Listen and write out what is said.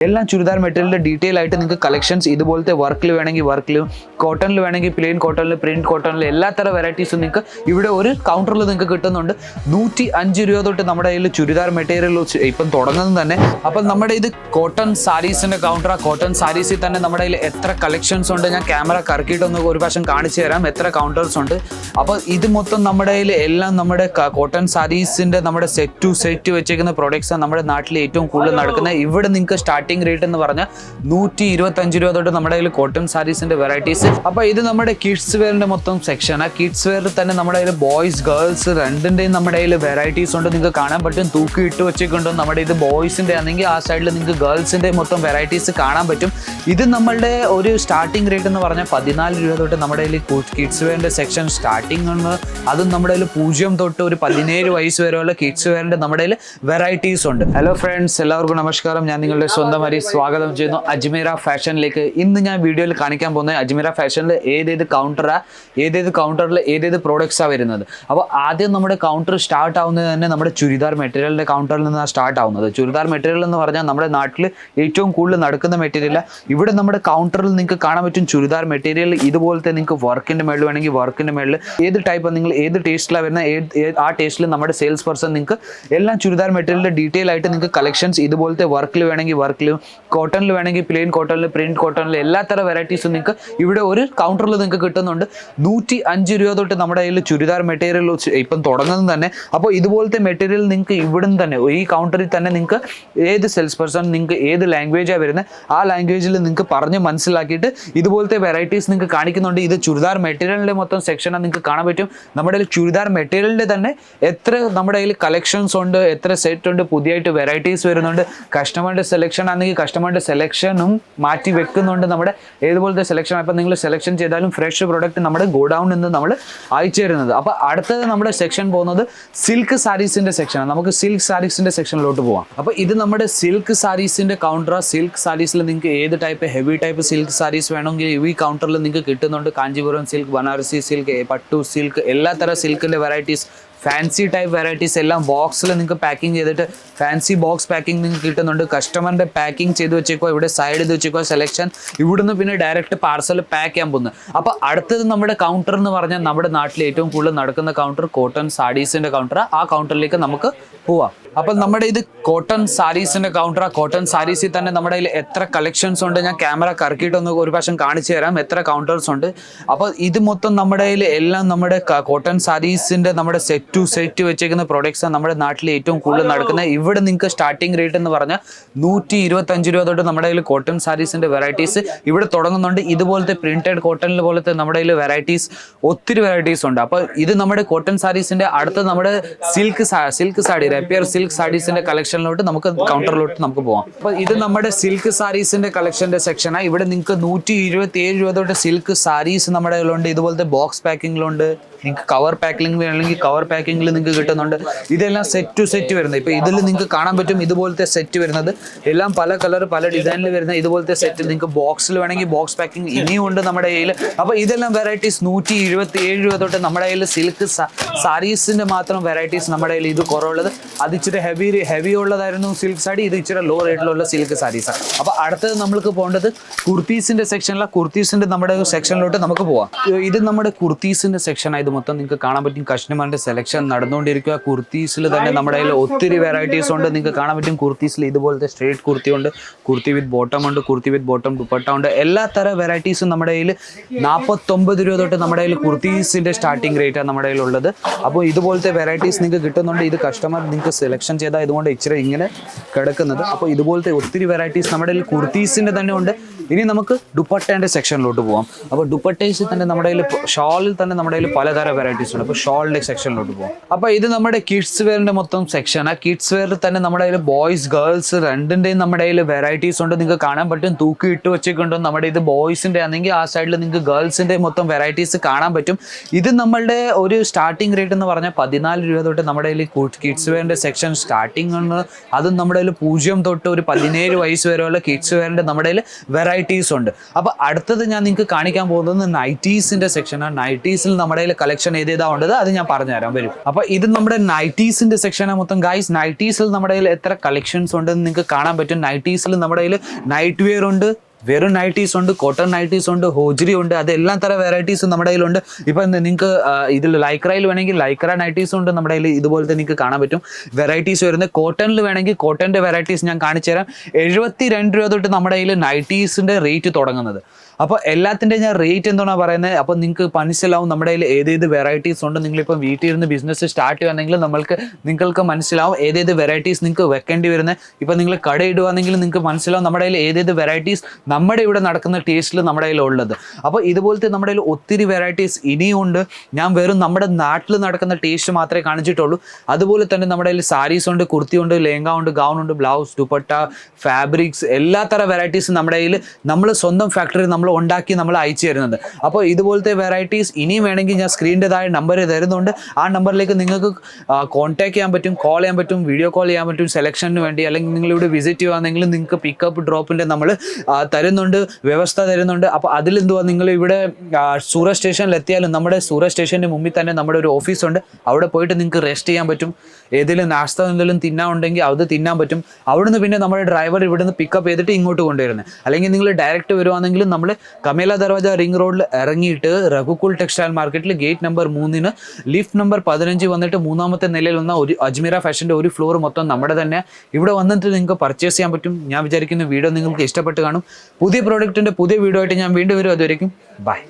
എല്ലാം ചുരിദാർ മെറ്റീരിയലിന്റെ ഡീറ്റെയിൽ ആയിട്ട് നിങ്ങൾക്ക് കളക്ഷൻസ് ഇതുപോലത്തെ വർക്കിൽ വേണമെങ്കിൽ വർക്കിൽ കോട്ടണിൽ വേണമെങ്കിൽ പ്ലെയിൻ കോട്ടണിൽ പ്രിന്റ് കോട്ടണിൽ എല്ലാ തരം വെറൈറ്റീസും നിങ്ങൾക്ക് ഇവിടെ ഒരു കൗണ്ടറിൽ നിങ്ങൾക്ക് കിട്ടുന്നുണ്ട്. നൂറ്റി അഞ്ച് രൂപ തൊട്ട് നമ്മുടെ കയ്യിൽ ചുരിദാർ മെറ്റീരിയൽ ഇപ്പം തുടങ്ങുന്നത് തന്നെ. അപ്പം നമ്മുടെ ഇത് കോട്ടൺ സാരീസിന്റെ കൗണ്ടർ ആ. കോട്ടൺ സാരീസിൽ തന്നെ നമ്മുടെ കയ്യിൽ എത്ര കളക്ഷൻസ് ഉണ്ട്? ഞാൻ ക്യാമറ കറക്കിയിട്ടൊന്ന് ഒരു പ്രാവശ്യം കാണിച്ചു തരാം. എത്ര കൗണ്ടേഴ്സ് ഉണ്ട്? അപ്പോൾ ഇത് മൊത്തം നമ്മുടെ കയ്യിൽ എല്ലാം നമ്മുടെ കോട്ടൺ സാരീസിന്റെ നമ്മുടെ സെറ്റ് ടു സെറ്റ് വെച്ചേക്കുന്ന പ്രോഡക്ട്സ് നമ്മുടെ നാട്ടിൽ ഏറ്റവും കൂടുതൽ നടക്കുന്നത് ഇവിടെ നിങ്ങൾക്ക് സ്റ്റാർട്ടിംഗ് റേറ്റ് എന്ന് പറഞ്ഞാൽ നൂറ്റി ഇരുപത്തഞ്ച് രൂപ തൊട്ട് നമ്മുടെ കയ്യിൽ കോട്ടൺ സാരീസിന്റെ വെറൈറ്റീസ് അപ്പോൾ ഇത് നമ്മുടെ കിഡ്സ് വെയറിന്റെ മൊത്തം സെക്ഷനാണ് കിഡ്സ് വെയറിൽ തന്നെ നമ്മുടെ കയ്യിൽ ബോയ്സ് ഗേൾസ് രണ്ടിന്റെയും നമ്മുടെ കയ്യിൽ വെറൈറ്റീസ് ഉണ്ട് നിങ്ങൾക്ക് കാണാൻ പറ്റും. തൂക്കി ഇട്ട് വെച്ചിട്ടുണ്ടോ നമ്മുടെ ഇത് ബോയ്സിന്റെ ആണെങ്കിൽ ആ സൈഡിൽ നിങ്ങൾക്ക് ഗേൾസിന്റെ മൊത്തം വെറൈറ്റീസ് കാണാൻ പറ്റും. ഇത് നമ്മളുടെ ഒരു സ്റ്റാർട്ടിംഗ് റേറ്റ് എന്ന് പറഞ്ഞാൽ പതിനാല് രൂപ തൊട്ട് നമ്മുടെ കയ്യിൽ കിഡ്സ് വെയറിന്റെ സെക്ഷൻ സ്റ്റാർട്ടിംഗ് ആണ്. അതും നമ്മുടെ കയ്യിൽ പൂജ്യം തൊട്ട് ഒരു പതിനേഴ് വയസ്സ് വരെയുള്ള കിഡ്സ് വെയറിന്റെ നമ്മുടെ കയ്യിൽ വെറൈറ്റീസ് ഉണ്ട്. ഹലോ ഫ്രണ്ട്സ് എല്ലാവർക്കും നമസ്കാരം. ഞാൻ നിങ്ങളുടെ സ്വന്തം ഹരി സ്വാഗതം ചെയ്യുന്നു. അജ്മീറ ഫാഷനിലേക്ക് ഇന്ന് ഞാൻ വീഡിയോയിൽ കാണിക്കാൻ പോകുന്നത് അജ്മീറ ഫാഷനിൽ ഏതേത് കൗണ്ടറാ ഏതേത് കൗണ്ടറിൽ ഏതേത് പ്രോഡക്റ്റ്സാണ് വരുന്നത്. അപ്പോൾ ആദ്യം നമ്മുടെ കൗണ്ടർ സ്റ്റാർട്ട് ആവുന്നത് തന്നെ നമ്മുടെ ചുരിദാർ മെറ്റീരിയലിന്റെ കൗണ്ടറിൽ നിന്നാണ് സ്റ്റാർട്ട് ആവുന്നത്. ചുരിദാർ മെറ്റീരിയൽ എന്ന് പറഞ്ഞാൽ നമ്മുടെ നാട്ടിൽ ഏറ്റവും കൂടുതൽ നടക്കുന്ന മെറ്റീരിയലാണ് ഇവിടെ നമ്മുടെ കൗണ്ടറിൽ നിങ്ങൾക്ക് കാണാൻ പറ്റും ചുരിദാർ മെറ്റീരിയൽ ഇതുപോലത്തെ നിങ്ങൾക്ക് വർക്കിന്റെ മേളിൽ വേണമെങ്കിൽ വർക്കിന്റെ മേളിൽ ഏത് ടൈപ്പ് നിങ്ങൾ ഏത് ടേസ്റ്റിലാണ് വരുന്ന ഏത് ആ ടേസ്റ്റിൽ നമ്മുടെ സെയിൽസ് പേഴ്സൺ നിങ്ങൾക്ക് എല്ലാം ചുരിദാർ മെറ്റീരിയലിന്റെ ഡീറ്റെയിൽ ആയിട്ട് നിങ്ങൾക്ക് കളക്ഷൻസ് ഇതുപോലത്തെ വർക്കിൽ വേണമെങ്കിൽ വർക്കിൽ കോട്ടണിൽ വേണമെങ്കിൽ പ്ലെയിൻ കോട്ടണിൽ പ്രിന്റ് കോട്ടണിൽ എല്ലാ തരം വെറൈറ്റീസും നിങ്ങൾക്ക് ഇവിടെ ഒരു കൗണ്ടറിൽ നിങ്ങൾക്ക് കിട്ടുന്നുണ്ട്. നൂറ്റി അഞ്ച് രൂപ തൊട്ട് നമ്മുടെ കയ്യിൽ ചുരിദാർ മെറ്റീരിയൽ ഇപ്പം തുടങ്ങുന്നത് തന്നെ. അപ്പോൾ ഇതുപോലത്തെ മെറ്റീരിയൽ നിങ്ങൾക്ക് ഇവിടുന്ന് തന്നെ ഈ കൗണ്ടറിൽ തന്നെ നിങ്ങൾക്ക് ഏത് സെയിൽസ് പേഴ്സൺ നിങ്ങൾക്ക് ഏത് ലാംഗ്വേജാണ് വരുന്നത് ആ ലാംഗ്വേജിൽ നിങ്ങൾക്ക് പറഞ്ഞ് മനസ്സിലാക്കിയിട്ട് ഇതുപോലത്തെ വെറൈറ്റീസ് നിങ്ങൾക്ക് കാണിക്കുന്നുണ്ട്. ഇത് ചുരിദാർ മെറ്റീരിയലിന്റെ മൊത്തം സെക്ഷനാണ് നിങ്ങൾക്ക് കാണാൻ പറ്റും. നമ്മുടെ കയ്യിൽ ചുരിദാർ മെറ്റീരിയലിന്റെ തന്നെ എത്ര നമ്മുടെ കയ്യിൽ കളക്ഷൻസ് ഉണ്ട് എത്ര സെറ്റ് ഉണ്ട് പുതിയതായിട്ട് വെറൈറ്റീസ് വരുന്നുണ്ട്. കസ്റ്റമറിന്റെ സെലക്ഷൻ ആണെങ്കിൽ കസ്റ്റമറുടെ സെലക്ഷനും മാറ്റി വെക്കുന്നുണ്ട് നമ്മുടെ ഏതുപോലത്തെ സെലക്ഷൻ അപ്പം നിങ്ങൾ സെലക്ഷൻ ചെയ്താലും ഫ്രഷ് പ്രൊഡക്റ്റ് നമ്മുടെ ഗോഡൗണിൽ നിന്ന് നമ്മൾ അയച്ചു തരുന്നത് അപ്പോൾ അടുത്തത് നമ്മുടെ സെക്ഷൻ പോകുന്നത് സിൽക്ക് സാരീസിന്റെ സെക്ഷനാണ് നമുക്ക് സിൽക്ക് സാരീസിന്റെ സെക്ഷനിലോട്ട് പോകാം അപ്പോൾ ഇത് നമ്മുടെ സിൽക്ക് സാരീസിന്റെ കൗണ്ടറാണ് സിൽക്ക് സാരീസിൽ നിങ്ങൾക്ക് ഏത് type heavy type silk saris വേണമെങ്കിൽ ഈ കൗണ്ടറിൽ നിങ്ങൾക്ക് കിട്ടുന്നുണ്ട്. കാഞ്ചീപുരം സിൽക്ക് ബനാറസി സിൽക്ക് പട്ടു സിൽക്ക് എല്ലാ തരം സിൽക്കിന്റെ വെറൈറ്റീസ് ഫാൻസി ടൈപ്പ് വെറൈറ്റീസ് എല്ലാം ബോക്സിൽ നിങ്ങൾക്ക് പാക്കിംഗ് ചെയ്തിട്ട് ഫാൻസി ബോക്സ് പാക്കിംഗ് നിങ്ങൾക്ക് കിട്ടുന്നുണ്ട്. കസ്റ്റമറിന്റെ പാക്കിംഗ് ചെയ്ത് വെച്ചേക്കോ ഇവിടെ സൈഡ് ചെയ്ത് വെച്ചേക്കോ സെലക്ഷൻ ഇവിടുന്ന് പിന്നെ ഡയറക്റ്റ് പാർസൽ പാക്ക് ചെയ്യാൻ പോകുന്നത് അപ്പോൾ അടുത്തത് നമ്മുടെ കൗണ്ടർ എന്ന് പറഞ്ഞാൽ നമ്മുടെ നാട്ടിൽ ഏറ്റവും കൂടുതൽ നടക്കുന്ന കൗണ്ടർ കോട്ടൺ സാഡീസിന്റെ കൗണ്ടർ ആ കൗണ്ടറിലേക്ക് നമുക്ക് പോവാം. അപ്പോൾ നമ്മുടെ ഇത് കോട്ടൺ സാരീസിന്റെ കൗണ്ടർ ആ. കോട്ടൺ സാരീസിൽ തന്നെ നമ്മുടെ കയ്യിൽ എത്ര കളക്ഷൻസ് ഉണ്ട്? ഞാൻ ക്യാമറ കറക്കിയിട്ടൊന്ന് ഒരു പ്രാവശ്യം കാണിച്ചു തരാം. എത്ര കൗണ്ടേഴ്സ് ഉണ്ട്? അപ്പോൾ ഇത് മൊത്തം നമ്മുടെ കയ്യിൽ എല്ലാം നമ്മുടെ കോട്ടൺ സാരീസിന്റെ നമ്മുടെ സെറ്റ് ടു സെറ്റ് വെച്ചേക്കുന്ന പ്രോഡക്ട്സ് നമ്മുടെ നാട്ടിൽ ഏറ്റവും കൂടുതൽ നടക്കുന്നത്. ഇവിടെ നിങ്ങൾക്ക് സ്റ്റാർട്ടിംഗ് റേറ്റ് എന്ന് പറഞ്ഞാൽ നൂറ്റി ഇരുപത്തഞ്ച് രൂപ തൊട്ട് നമ്മുടെ കയ്യിൽ കോട്ടൺ സാരീസിന്റെ വെറൈറ്റീസ് ഇവിടെ തുടങ്ങുന്നുണ്ട്. ഇതുപോലത്തെ പ്രിന്റഡ് കോട്ടണിൽ പോലത്തെ നമ്മുടെ കയ്യിൽ വെറൈറ്റീസ് ഒത്തിരി വെറൈറ്റീസ് ഉണ്ട്. അപ്പോൾ ഇത് നമ്മുടെ കോട്ടൺ സാരീസിന്റെ അടുത്ത നമ്മുടെ silk silk sari rapier silk സാരീസിന്റെ കളക്ഷനിലോട്ട് നമുക്ക് കൗണ്ടറിലോട്ട് നമുക്ക് പോവാം. അപ്പൊ ഇത് നമ്മുടെ സിൽക്ക് സാരീസിന്റെ കളക്ഷന്റെ സെക്ഷനാണ് ഇവിടെ നിങ്ങൾക്ക് നൂറ്റി ഇരുപത്തി ഏഴ് രൂപ തൊട്ട് സിൽക്ക് സാരീസ് നമ്മുടെ കയ്യിലുണ്ട്. ഇതുപോലത്തെ ബോക്സ് പാക്കിങ്ങിലുണ്ട് നിങ്ങൾക്ക് കവർ പാക്കിംഗ് വേണമെങ്കിൽ കവർ പാക്കിങ്ങിൽ നിങ്ങൾക്ക് കിട്ടുന്നുണ്ട്. ഇതെല്ലാം സെറ്റ് ടു സെറ്റ് വരുന്നത്. ഇപ്പോൾ ഇതിൽ നിങ്ങൾക്ക് കാണാൻ പറ്റും ഇതുപോലത്തെ സെറ്റ് വരുന്നത്. എല്ലാം പല കളർ പല ഡിസൈനിൽ വരുന്ന ഇതുപോലത്തെ സെറ്റ് നിങ്ങൾക്ക് ബോക്സിൽ വേണമെങ്കിൽ ബോക്സ് പാക്കിംഗ് ഇനിയും ഉണ്ട് നമ്മുടെ കയ്യിൽ അപ്പോൾ ഇതെല്ലാം വെറൈറ്റീസ് നൂറ്റി ഏഴ് രൂപ തൊട്ട് നമ്മുടെ കയ്യിൽ സിൽക്ക് സാരീസിന്റെ മാത്രം വെറൈറ്റീസ് നമ്മുടെ കയ്യിൽ ഇത് കുറവുള്ളത്. അത് ഇച്ചിരി ഹെവി ഹെവി ഉള്ളതായിരുന്നു സിൽക്ക് സാരി ഇത് ഇച്ചിരി ലോ റേറ്റിലുള്ള സിൽക്ക് സാരീസാണ് അപ്പോൾ അടുത്തത് നമ്മൾക്ക് പോകേണ്ടത് കുർത്തീസിന്റെ സെക്ഷനിലാണ് കുർത്തീസിന്റെ നമ്മുടെ സെക്ഷനിലോട്ട് നമുക്ക് പോവാം. ഇത് നമ്മുടെ കുർത്തീസിന്റെ സെക്ഷനാണ് ഇത് മൊത്തം നിങ്ങൾക്ക് കാണാൻ പറ്റും. കസ്റ്റമറിന്റെ സെലക്ഷൻ നടന്നുകൊണ്ടിരിക്കുക. കുർത്തീസിൽ തന്നെ നമ്മുടെ കയ്യിൽ ഒത്തിരി വെറൈറ്റീസ് ഉണ്ട്. നിങ്ങൾക്ക് കാണാൻ പറ്റും. കുർത്തീസിൽ ഇതുപോലത്തെ സ്ട്രേറ്റ് കുർത്തി ഉണ്ട്. കുർത്തി വിത്ത് ബോട്ടം ഉണ്ട് കുർത്തി വിത്ത് ബോട്ടം ദുപ്പട്ട ഉണ്ട്. എല്ലാ തരം വെറൈറ്റീസും നമ്മുടെ കയ്യിൽ നാൽപ്പത്തൊമ്പത് രൂപ തൊട്ട് നമ്മുടെ കയ്യിൽ കുർത്തീസിന്റെ സ്റ്റാർട്ടിംഗ് റേറ്റാണ് നമ്മുടെ കയ്യിലുള്ളത് അപ്പോൾ ഇതുപോലത്തെ വെറൈറ്റീസ് നിങ്ങൾക്ക് കിട്ടുന്നുണ്ട്. ഇത് കസ്റ്റമർ നിങ്ങൾക്ക് സെലക്ഷൻ ചെയ്താൽ ഇതുകൊണ്ട് ഇച്ചിരി ഇങ്ങനെ കിടക്കുന്നത്. അപ്പോൾ ഇതുപോലത്തെ ഒത്തിരി വെറൈറ്റീസ് നമ്മുടെ കയ്യിൽ കുർത്തീസിന്റെ തന്നെ ഉണ്ട്. ഇനി നമുക്ക് ദുപ്പട്ടേന്റെ സെക്ഷനിലോട്ട് പോകാം അപ്പോൾ ദുപ്പട്ടേസിൽ തന്നെ നമ്മുടെ കയ്യിൽ ഷാളിൽ തന്നെ നമ്മുടെ കയ്യിൽ പലതരം വെറൈറ്റീസ് ഉണ്ട്. അപ്പോൾ ഷാളിന്റെ സെക്ഷനിലോട്ട് പോകാം അപ്പോൾ ഇത് നമ്മുടെ കിഡ്സ് വെയറിന്റെ മൊത്തം സെക്ഷനാണ് കിഡ്സ് വെയറിൽ തന്നെ നമ്മുടെ കയ്യിൽ ബോയ്സ് ഗേൾസ് രണ്ടിന്റെയും നമ്മുടെ കയ്യിൽ വെറൈറ്റീസ് ഉണ്ട്. നിങ്ങൾക്ക് കാണാൻ പറ്റും. തൂക്കി ഇട്ട് വെച്ചിട്ടുണ്ട് നമ്മുടെ ഇത് ബോയ്സിന്റെ ആണെങ്കിൽ ആ സൈഡിൽ നിങ്ങൾക്ക് ഗേൾസിന്റെ മൊത്തം വെറൈറ്റീസ് കാണാൻ പറ്റും. ഇത് നമ്മളുടെ ഒരു സ്റ്റാർട്ടിംഗ് റേറ്റ് എന്ന് പറഞ്ഞാൽ പതിനാല് രൂപ തൊട്ട് നമ്മുടെ കയ്യിൽ കിഡ്സ് വെയറിന്റെ സെക്ഷൻ സ്റ്റാർട്ടിംഗ് ആണ്. അതും നമ്മുടെ കയ്യിൽ പൂജ്യം തൊട്ട് ഒരു പതിനേഴ് വയസ്സ് വരെയുള്ള കിഡ്സ് വെയറിന്റെ നമ്മുടെ കയ്യിൽ വെറൈറ്റീസ് ഉണ്ട്. അപ്പോൾ അടുത്തത് ഞാൻ നിങ്ങൾക്ക് കാണിക്കാൻ പോകുന്നത് നൈറ്റീസിന്റെ സെക്ഷനാണ് നൈറ്റീസിൽ നമ്മുടെ കയ്യിൽ കളക്ഷൻ ഏതേതാ ഉണ്ടത് അത് ഞാൻ പറഞ്ഞുതരാം. വരും. അപ്പോൾ ഇത് നമ്മുടെ നൈറ്റീസിന്റെ സെക്ഷനാണ് മൊത്തം. ഗൈസ് നൈറ്റീസിൽ നമ്മുടെ കയ്യിൽ എത്ര കളക്ഷൻസ് ഉണ്ടെന്ന് നിങ്ങൾക്ക് കാണാൻ പറ്റും. നൈറ്റീസിൽ നമ്മുടെ കയ്യിൽ നൈറ്റ് വെയർ ഉണ്ട്. വെറും നൈറ്റീസ് ഉണ്ട് കോട്ടൺ നൈറ്റീസ് ഉണ്ട് ഹോജരി ഉണ്ട് അതെല്ലാം തരം വെറൈറ്റീസും നമ്മുടെ കയ്യിലുണ്ട്. ഇപ്പം നിങ്ങൾക്ക് ഇതിൽ ലൈക്രയിൽ വേണമെങ്കിൽ ലൈക്ര നൈറ്റീസ് ഉണ്ട് നമ്മുടെ കയ്യിൽ ഇതുപോലത്തെ നിങ്ങൾക്ക് കാണാൻ പറ്റും. വെറൈറ്റീസ് വരുന്നത് കോട്ടണിൽ വേണമെങ്കിൽ കോട്ടന്റെ വെറൈറ്റീസ് ഞാൻ കാണിച്ചു തരാം എഴുപത്തി രണ്ട് രൂപ തൊട്ട് നമ്മുടെ കയ്യിൽ നൈറ്റീസിന്റെ റേറ്റ് തുടങ്ങുന്നത്. അപ്പോൾ എല്ലാത്തിന്റെ ഞാൻ റേറ്റ് എന്താണ് പറയുന്നത്? അപ്പോൾ നിങ്ങൾക്ക് മനസ്സിലാവും നമ്മുടെ കയ്യിൽ ഏതേത് വെറൈറ്റീസ് ഉണ്ട്. നിങ്ങളിപ്പോൾ വീട്ടിൽ ഇരുന്ന് ബിസിനസ് സ്റ്റാർട്ട് ചെയ്യുകയാണെങ്കിൽ നമ്മൾക്ക് നിങ്ങൾക്ക് മനസ്സിലാവും ഏതേത് വെറൈറ്റീസ് നിങ്ങൾക്ക് വെക്കേണ്ടി വരുന്നത്. ഇപ്പൊ നിങ്ങൾ കട ഇടുകയാണെങ്കിൽ നിങ്ങൾക്ക് മനസ്സിലാവും നമ്മുടെ കയ്യിൽ ഏതേത് വെറൈറ്റീസ് നമ്മുടെ ഇവിടെ നടക്കുന്ന ടേസ്റ്റിൽ നമ്മുടെ കയ്യിൽ ഉള്ളത്. അപ്പോൾ ഇതുപോലത്തെ നമ്മുടെ കയ്യിൽ ഒത്തിരി വെറൈറ്റീസ് ഇനിയും ഉണ്ട് ഞാൻ വെറും നമ്മുടെ നാട്ടിൽ നടക്കുന്ന ടേസ്റ്റ് മാത്രമേ കാണിച്ചിട്ടുള്ളൂ. അതുപോലെ തന്നെ നമ്മുടെ കയ്യിൽ സാരീസ് ഉണ്ട് കുർത്തി ഉണ്ട് ലേങ്ക ഉണ്ട് ഗൗൺ ഉണ്ട് ബ്ലൗസ് ദുപ്പട്ട ഫാബ്രിക്സ് എല്ലാ തരം വെറൈറ്റീസ് നമ്മുടെ കയ്യിൽ നമ്മൾ സ്വന്തം ഫാക്ടറി നമ്മൾ ഉണ്ടാക്കി നമ്മൾ അയച്ചു തരുന്നുണ്ട്. അപ്പോൾ ഇതുപോലത്തെ വെറൈറ്റീസ് ഇനിയും വേണമെങ്കിൽ ഞാൻ സ്ക്രീനിന്റെതായ നമ്പർ തരുന്നുണ്ട്. ആ നമ്പറിലേക്ക് നിങ്ങൾക്ക് കോൺടാക്ട് ചെയ്യാൻ പറ്റും കോൾ ചെയ്യാൻ പറ്റും വീഡിയോ കോൾ ചെയ്യാൻ പറ്റും സെലക്ഷന് വേണ്ടി അല്ലെങ്കിൽ നിങ്ങൾ ഇവിടെ വിസിറ്റ് ചെയ്യുകയാണെങ്കിൽ നിങ്ങൾക്ക് പിക്കപ്പ് ഡ്രോപ്പിന്റെ നമ്മൾ തരുന്നുണ്ട് വ്യവസ്ഥ തരുന്നുണ്ട്. അപ്പോൾ അതിൽ എന്തുവാ നിങ്ങൾ ഇവിടെ സൂറത്ത് സ്റ്റേഷനിൽ എത്തിയാലും നമ്മുടെ സൂറത്ത് സ്റ്റേഷന്റെ മുമ്പിൽ തന്നെ നമ്മുടെ ഒരു ഓഫീസുണ്ട് അവിടെ പോയിട്ട് നിങ്ങൾക്ക് റെസ്റ്റ് ചെയ്യാൻ പറ്റും. ഏതെങ്കിലും നാസ്ത എന്തെങ്കിലും തിന്നാൻ ഉണ്ടെങ്കിൽ അത് തിന്നാൻ പറ്റും. അവിടുന്ന് പിന്നെ നമ്മുടെ ഡ്രൈവർ ഇവിടുന്ന് പിക്കപ്പ് ചെയ്തിട്ട് ഇങ്ങോട്ട് കൊണ്ടുവരുന്നത് അല്ലെങ്കിൽ നിങ്ങൾ ഡയറക്റ്റ് വരുവാണെങ്കിൽ നമ്മൾ കമേല ദർവാജ റിംഗ് റോഡിൽ ഇറങ്ങിയിട്ട് Raghukul textile market gate number മൂന്നിന് ലിഫ്റ്റ് നമ്പർ പതിനഞ്ച് വന്നിട്ട് മൂന്നാമത്തെ നിലയിൽ വന്ന ഒരു അജ്മീര ഫാഷന്റെ ഒരു ഫ്ലോർ മൊത്തം നമ്മുടെ തന്നെ. ഇവിടെ വന്നിട്ട് നിങ്ങൾക്ക് പർച്ചേസ് ചെയ്യാൻ പറ്റും. ഞാൻ വിചാരിക്കുന്ന വീഡിയോ നിങ്ങൾക്ക് ഇഷ്ടപ്പെട്ട് കാണും. പുതിയ പ്രോഡക്റ്റിന്റെ പുതിയ വീഡിയോ ആയിട്ട് ഞാൻ വീണ്ടും വരും. അതുവരേക്കും ബൈ